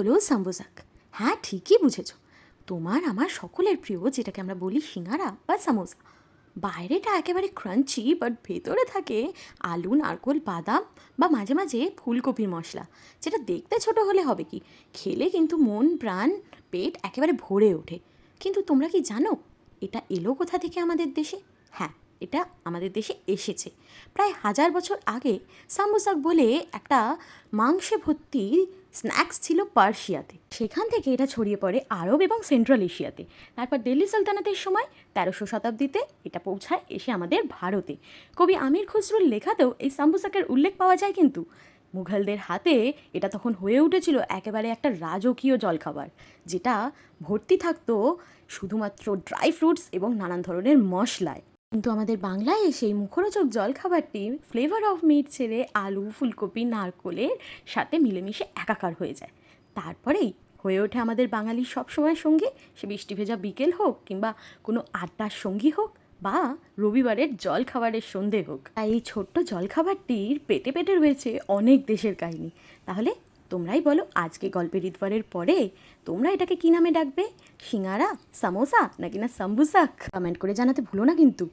হলো সাম্বোসাক হ্যাঁ ঠিকই বুঝেছ। তোমার আমার সকলের প্রিয়, যেটাকে আমরা বলি সিঙ্গারা বা সামোসা। বাইরেটা একেবারে ক্রাঞ্চি বাট ভেতরে থাকে আলু, নারকোল, বাদাম বা মাঝে মাঝে ফুলকপির মশলা। যেটা দেখতে ছোট হলে হবে কি? খেলে কিন্তু মন, প্রাণ, পেট একেবারে ভরে ওঠে। কিন্তু তোমরা কি জানো, এটা এলো কোথা থেকে আমাদের দেশে? হ্যাঁ এটা আমাদের দেশে এসেছে। প্রায় হাজার বছর আগে সাম্বোসাক বলে একটা মাংসে ভর্তি স্ন্যাক্স ছিল পার্সিয়াতে সেখান থেকে এটা ছড়িয়ে পড়ে আরব এবং সেন্ট্রাল এশিয়াতে। তারপর দিল্লি সালতানাতের সময় তেরোশো শতাব্দীতে এটা পৌঁছায় এসে আমাদের ভারতে। কবি আমির খুসরুর লেখাতেও এই সাম্বোসাকের উল্লেখ পাওয়া যায় কিন্তু মুঘলদের হাতে এটা তখন হয়ে উঠেছিল একেবারে একটা রাজকীয় জলখাবার, যেটা ভর্তি থাকতো শুধুমাত্র ড্রাই ফ্রুটস এবং নানান ধরনের মশলায়। কিন্তু আমাদের বাংলায় সেই মুখরোচক জলখাবারটি ফ্লেভার অফ মিট ছেড়ে আলু, ফুলকপি, নারকোলের সাথে মিলেমিশে একাকার হয়ে যায়। তারপরেই হয়ে ওঠে আমাদের বাঙালির সবসময় সঙ্গে, সে বৃষ্টি ভেজা বিকেল হোক কিংবা কোনো আড্ডার সঙ্গী হোক বা রবিবারের জল খাবারের সন্ধে হোক। তাই এই ছোট্ট জলখাবারটির পেটে পেটে রয়েছে অনেক দেশের কাহিনী। তাহলে তোমরাই বলো আজকে গল্পের ইতবারের পরে তোমরা এটাকে কী নামে ডাকবে? সিঙ্গারা, সামোসা নাকি না সাম্বুসাক? কমেন্ট করে জানাতে ভুলো না কিন্তু।